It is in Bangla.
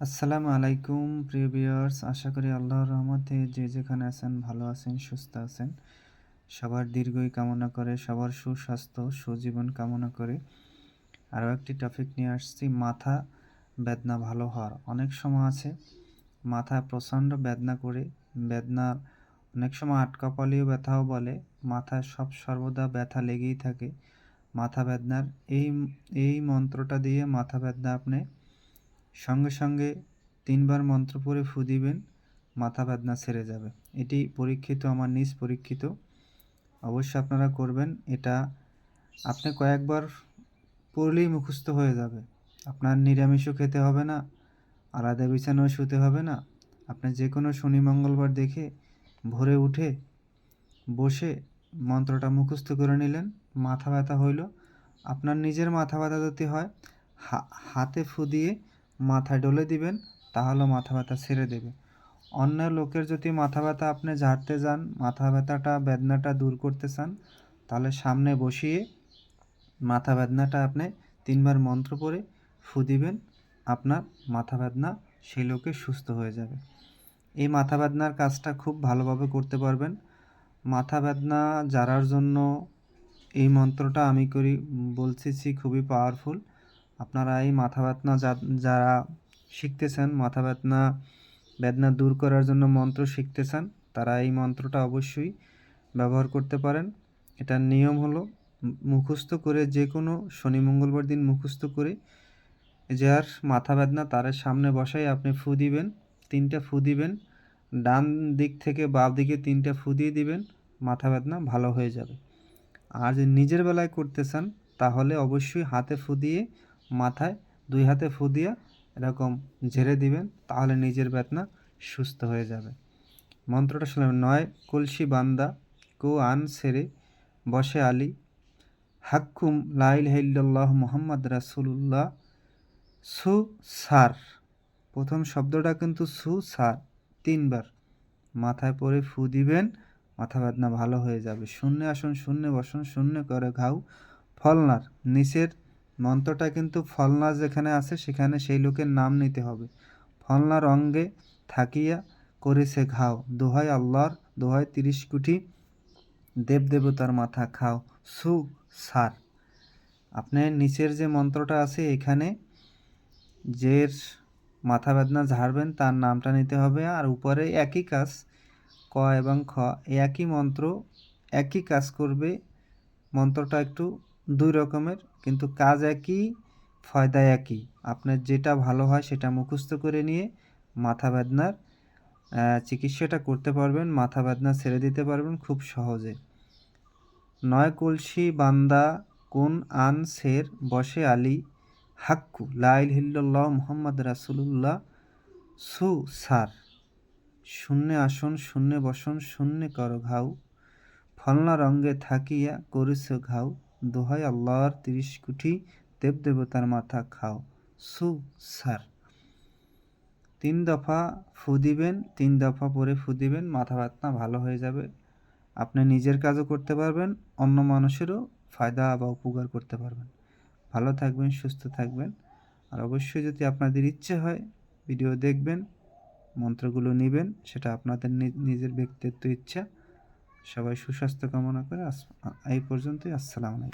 আসসালামু আলাইকুম, প্রিয় ভিউয়ার্স। আশা করি আল্লাহর রহমতে যে যেখানে আছেন, ভালো আছেন, সুস্থ আছেন। সবার দীর্ঘই কামনা করে, সবার সুস্বাস্থ্য, সুজীবন কামনা করে আরও একটি টপিক নিয়ে আসছি, মাথা বেদনা ভালো হওয়ার। অনেক সময় আছে মাথা প্রচণ্ড বেদনা করে বেদনা অনেক সময় আটকাপালিও ব্যথাও বলে, মাথায় সব সর্বদা ব্যথা লেগেই থাকে। মাথা বেদনার এই এই মন্ত্রটা দিয়ে মাথা বেদনা আপনি সঙ্গে সঙ্গে তিনবার মন্ত্র পড়ে ফু দিবেন, মাথা বেদনা সেরে যাবে। এটি পরীক্ষিত, আমার নিজ পরীক্ষিত। অবশ্যই আপনারা করবেন, এটা আপনি কয়েকবার পড়লেই মুখস্থ হয়ে যাবে। আপনার নিরামিষও খেতে হবে না, আলাদা বিছানাও শুতে হবে না। আপনি যে কোনো শনি, মঙ্গলবার দেখে ভোরে উঠে বসে মন্ত্রটা মুখস্থ করে নিলেন, মাথা ব্যথা হইল। আপনার নিজের মাথা ব্যথা যদি হয় হাতে ফু দিয়ে মাথায় ডলে দিবেন, তাহলে মাথা ব্যথা ছেড়ে দেবে। অন্য লোকের যদি মাথা ব্যথা আপনি ঝাড়তে যান, মাথা ব্যথাটা, বেদনাটা দূর করতে চান, তাহলে সামনে বসিয়ে মাথা বেদনাটা আপনি তিনবার মন্ত্র পড়ে ফু দিবেন, আপনার মাথা বেদনা সেই লোকে সুস্থ হয়ে যাবে। এই মাথা বেদনার কাজটা খুব ভালোভাবে করতে পারবেন। মাথা বেদনা জারার জন্য এই মন্ত্রটা আমি করি, বলছি, খুবই পাওয়ারফুল আপনারা এই মাথা ব্যথা যারা শিখতেছেন, মাথা ব্যথনা বেদনা দূর করার জন্য মন্ত্র শিখতেছেন, তারা এই মন্ত্রটা অবশ্যই ব্যবহার করতে পারেন। এটার নিয়ম হলো মুখস্থ করে যে কোনো শনি, মঙ্গলবার দিন মুখস্থ করে যার মাথা বেদনা তার সামনে বসাই, আপনি ফু দিবেন, তিনটা ফু দিবেন, ডান দিক থেকে বাম দিকে তিনটা ফু দিয়ে দিবেন, মাথা বেদনা ভালো হয়ে যাবে। আর যে নিজের বেলায় করতে চান তাহলে অবশ্যই হাতে ফু দিয়ে মাথায় দুই হাতে ফু দিয়া এরকম ঝেড়ে দিবেন, তাহলে নিজের বেদনা সুস্থ হয়ে যাবে। মন্ত্রটা শুনলাম, নয় কলসি বান্দা কো আন সেরে বসে আলী। হাক্কুম লাইল হাইল্লাহ মোহাম্মদ রাসুল্লাহ সু সার। প্রথম শব্দটা কিন্তু সু সার, তিনবার। মাথায় পরে ফু দিবেন, মাথা বেদনা ভালো হয়ে যাবে। শূন্য আসন, শূন্য বসন, শূন্য করে ঘাউ। ফলনার, নিচের মন্ত্রটা কিন্তু ফলনা যেখানে আছে, সেখানে সেই লোকের নাম নিতে হবে। ফলনার অঙ্গে থাকিয়া করেছে ঘাও। দোহাই আল্লাহর দোহাই তিরিশ কোটি দেবদেবতার মাথা খাও। সু, সার। আপনার নিচের যে মন্ত্রটা আছে, এখানে যে মাথা বেদনা ঝাড়বেন, তার নামটা নিতে হবে। আর উপরে একই কাজ, ক এবং খ, একই মন্ত্র, একই কাজ করবে। মন্ত্রটা একটু দুই রকমের। কিন্তু কাজ একই, ফয়দা একই। আপনার যেটা ভালো হয় সেটা মুখস্থ করে নিয়ে মাথা বেদনার চিকিৎসাটা করতে পারবেন, মাথা বেদনা ছেড়ে দিতে পারবেন খুব সহজে। নয় কলসি বান্দা কোন আন শের বসে আলী হাক্কু লাইল হিল্লাহ মোহাম্মদ রাসুল্লাহ সু সার। শূন্য আসন, শূন্য বসন, শূন্য কর ঘাউ। ফলনা রঙ্গে থাকিয়া করিস ঘাউ। দোহাই আল্লাহর তিরিশ কোটি দেবদেবতার মাথা খাও। সু সার তিন দফা ফু দিবেন, তিন দফা পরে ফু দিবেন, মাথা ব্যথা ভালো হয়ে যাবে। আপনি নিজের কাজও করতে পারবেন, অন্য মানুষেরও ফায়দা বা উপকার করতে পারবেন। ভালো থাকবেন, সুস্থ থাকবেন। আর অবশ্যই যদি আপনাদের ইচ্ছে হয়, ভিডিও দেখবেন, মন্ত্রগুলো নেবেন, সেটা আপনাদের নিজের ব্যক্তিত্ব ইচ্ছা। সবাই সুস্বাস্থ্য কামনা করে এই পর্যন্তই আসসালামু আলাইকুম।